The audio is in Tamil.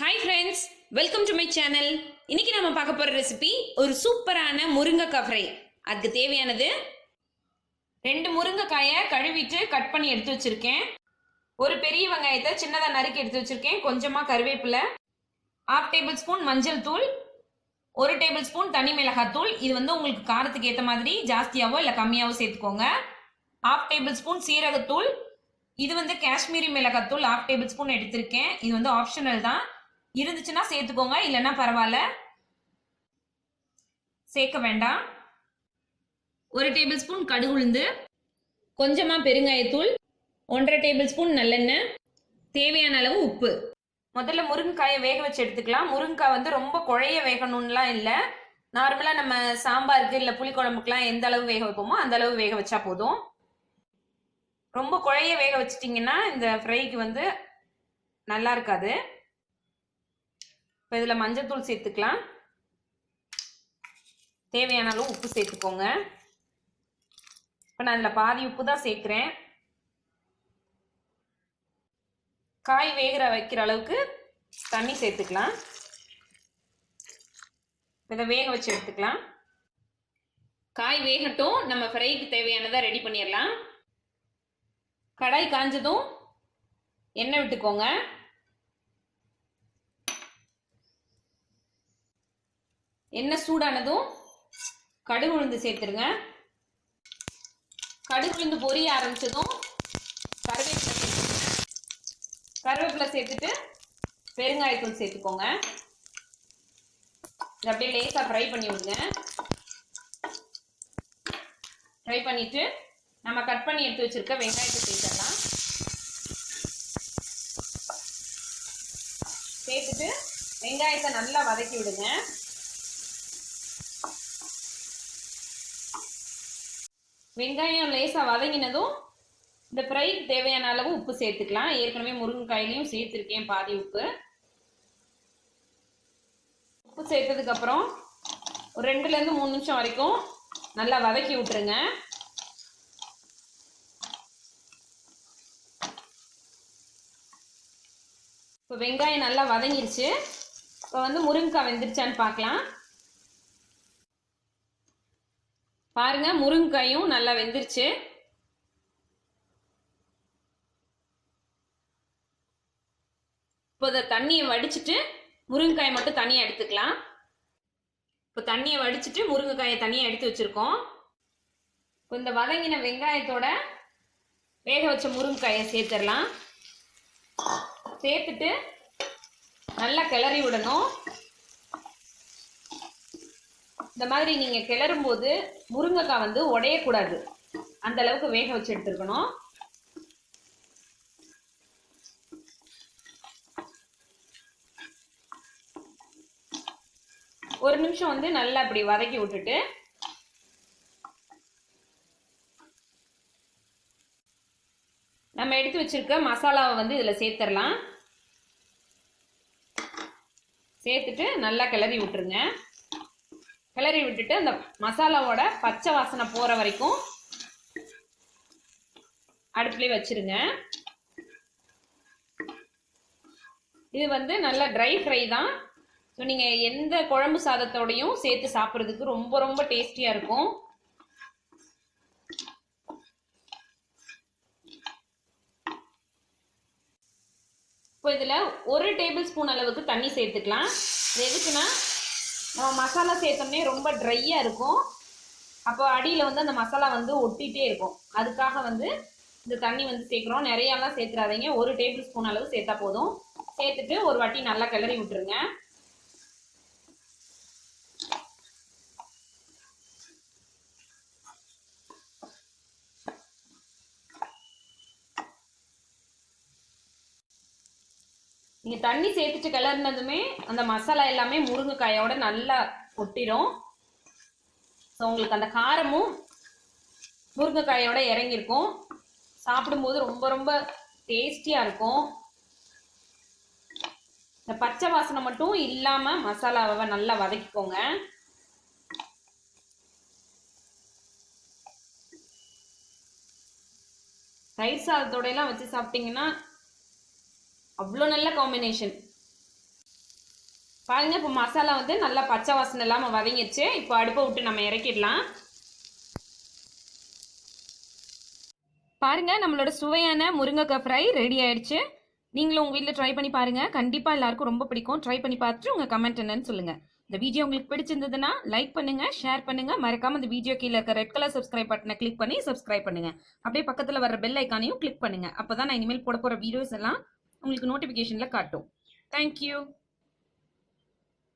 Hi friends welcome to my channel இன்னைக்கு நம்ம பார்க்க போகிற ரெசிபி ஒரு சூப்பரான முருங்கைக்காய் ஃப்ரை அதுக்கு தேவையானது ரெண்டு முருங்கைக்காயை கழுவிட்டு கட் பண்ணி எடுத்து வச்சிருக்கேன். ஒரு பெரிய வெங்காயத்தை சின்னதாக நறுக்கி எடுத்து வச்சிருக்கேன். கொஞ்சமாக கருவேப்பிலை ஹாஃப் டேபிள் ஸ்பூன் மஞ்சள் தூள் ஒரு டேபிள் ஸ்பூன் தனி மிளகாத்தூள் இது வந்து உங்களுக்கு காரத்துக்கு ஏற்ற மாதிரி ஜாஸ்தியாவோ இல்லை கம்மியாவோ சேர்த்துக்கோங்க. ஹாஃப் டேபிள் ஸ்பூன் சீரகத்தூள். இது வந்து காஷ்மீரி மிளகாத்தூள் ஹாஃப் டேபிள் ஸ்பூன் எடுத்திருக்கேன். இது வந்து ஆப்ஷனல் தான். இருந்துச்சுன்னா சேர்த்துக்கோங்க இல்லைன்னா பரவாயில்ல. சேர்க்க வேண்டாம். ஒரு டேபிள் ஸ்பூன் கடுகு உளுந்து கொஞ்சமாக பெருங்காயத்தூள் ஒன்றரை டேபிள் ஸ்பூன் நல்லெண்ணெய் தேவையான அளவு உப்பு. முதல்ல முருங்கைக்காயை வேக வச்சு எடுத்துக்கலாம். முருங்கைக்காய் வந்து ரொம்ப குழைய வேகணும்லாம் இல்லை. நார்மலாக நம்ம சாம்பாருக்கு இல்லை புளிக்குழம்புக்குலாம் எந்த அளவு வேக வைப்போமோ அந்த அளவு வேக வச்சா போதும். ரொம்ப குழைய வேக வச்சிட்டிங்கன்னா இந்த ஃப்ரைக்கு வந்து நல்லா இருக்காது. இப்போ இதில் மஞ்சள்தூள் சேர்த்துக்கலாம். தேவையான அளவு உப்பு சேர்த்துக்கோங்க. இப்போ நான் இதில் பாதி உப்பு தான் சேர்க்குறேன். காய் வேகிற வைக்கிற அளவுக்கு தண்ணி சேர்த்துக்கலாம். இதை வேக வச்சு எடுத்துக்கலாம். காய் வேகட்டும். நம்ம ஃப்ரைக்கு தேவையானதை ரெடி பண்ணிடலாம். கடாய் காஞ்சதும் எண்ணெய் விட்டுக்கோங்க. எண்ணெய் சூடானதும் கடுகு உளுந்து சேர்த்துருங்க. கடுகு உளுந்து பொரிய ஆரம்பித்ததும் கருவேப்பிலை சேர்த்துருங்க. கருவேப்பிலை சேர்த்துட்டு பெருங்காயத்தூள் சேர்த்துக்கோங்க. அப்படியே லேசாக ஃப்ரை பண்ணி விடுங்க. ஃப்ரை பண்ணிவிட்டு நம்ம கட் பண்ணி எடுத்து வச்சுருக்க வெங்காயத்தை சேர்த்துடலாம். சேர்த்துட்டு வெங்காயத்தை நல்லா வதக்கி விடுங்க. வெங்காயம் லேசாக வதங்கினதும் இந்த ஃப்ரைக்கு தேவையான அளவு உப்பு சேர்த்துக்கலாம். ஏற்கனவே முருங்கைக்காயிலையும் சேர்த்துருக்கேன் பாதி உப்பு. உப்பு சேர்த்ததுக்கப்புறம் ஒரு ரெண்டுலேருந்து மூணு நிமிஷம் வரைக்கும் நல்லா வதக்கி விட்டுருங்க. இப்போ வெங்காயம் நல்லா வதங்கிருச்சு. இப்போ வந்து முருங்கைக்காய் வெந்துருச்சான்னு பார்க்கலாம். பாருங்க முருங்கைக்காயும் நல்லா வெந்துருச்சு. இப்போ இதை தண்ணியை வடிச்சிட்டு முருங்கைக்காயை மட்டும் தனியாக எடுத்துக்கலாம். இப்போ தண்ணியை வடிச்சிட்டு முருங்கைக்காயை தனியாக எடுத்து வச்சுருக்கோம். இப்போ இந்த வதங்கின வெங்காயத்தோட வேக வச்ச முருங்கைக்காயை சேர்த்துடலாம். சேர்த்துட்டு நல்லா கிளறி விடணும். இந்த மாதிரி நீங்கள் கிளறும் போது முருங்கைக்காய் வந்து உடையக்கூடாது. அந்த அளவுக்கு வேக வச்சு எடுத்துருக்கணும். ஒரு நிமிஷம் வந்து நல்லா அப்படி வதக்கி விட்டுட்டு நம்ம எடுத்து வச்சிருக்க மசாலாவை வந்து இதில் சேர்த்துடலாம். சேர்த்துட்டு நல்லா கிளறி விட்டுருங்க. கிளறி விட்டுட்டு அந்த மசாலாவோட பச்சை வாசனை போகிற வரைக்கும் அடுப்புலேயே வச்சிருங்க. இது வந்து நல்ல ட்ரை ஃப்ரை தான். ஸோ நீங்கள் எந்த குழம்பு சாதத்தோடையும் சேர்த்து சாப்பிட்றதுக்கு ரொம்ப ரொம்ப டேஸ்டியாக இருக்கும். இப்போ இதில் ஒரு டேபிள் ஸ்பூன் அளவுக்கு தண்ணி சேர்த்துக்கலாம். எதுக்குன்னா நம்ம மசாலா சேர்த்தோம்னே ரொம்ப ட்ரையாக இருக்கும். அப்போ அடியில் வந்து அந்த மசாலா வந்து ஒட்டிகிட்டே இருக்கும். அதுக்காக வந்து இந்த தண்ணி வந்து சேர்க்குறோம். நிறையாலாம் சேர்த்துறாதீங்க ஒரு டேபிள் ஸ்பூன் அளவு சேர்த்தா போதும். சேர்த்துட்டு ஒரு வாட்டி நல்லா கிளறி விட்டுருங்க. நீங்கள் தண்ணி சேர்த்துட்டு கிளறினதுமே அந்த மசாலா எல்லாமே முருங்கைக்காயோட நல்லா ஒட்டிடும் ஸோ உங்களுக்கு அந்த காரமும் முருங்கைக்காயோட இறங்கியிருக்கும். சாப்பிடும்போது ரொம்ப ரொம்ப டேஸ்டியாக இருக்கும். இந்த பச்சை வாசனை மட்டும் இல்லாமல் மசாலாவை நல்லா வதக்கிக்கோங்க. தயிர் சாதத்தோடையெல்லாம் வச்சு சாப்பிட்டீங்கன்னா அவ்வளோ நல்ல காம்பினேஷன் பாருங்க இப்போ மசாலா வந்து நல்லா பச்சை வாசனை இல்லாமல் வதங்கிடுச்சு இப்போ அடுப்பை விட்டு நம்ம இறக்கிடலாம். பாருங்கள் நம்மளோட சுவையான முருங்கைக்காய் ஃப்ரை ரெடி ஆயிடுச்சு. நீங்களும் உங்கள் வீட்டில் ட்ரை பண்ணி பாருங்கள் கண்டிப்பாக எல்லாருக்கும் ரொம்ப பிடிக்கும். ட்ரை பண்ணி பார்த்துட்டு உங்கள் கமெண்ட் என்னன்னு சொல்லுங்கள் இந்த வீடியோ உங்களுக்கு பிடிச்சிருந்ததுன்னா லைக் பண்ணுங்கள் ஷேர் பண்ணுங்க. மறக்காம இந்த வீடியோ கீழே இருக்க ரெட் கலர் சப்ஸ்கிரைப் பட்டனை கிளிக் பண்ணி சப்ஸ்கிரைப் பண்ணுங்கள் அப்படியே பக்கத்தில் வர பெல் ஐக்கானையும் கிளிக் பண்ணுங்கள் அப்போ தான் நான் இனிமேல் போட போகிற வீடியோஸ் எல்லாம் உங்களுக்கு நோட்டிஃபிகேஷனில் காட்டும். தேங்க்யூ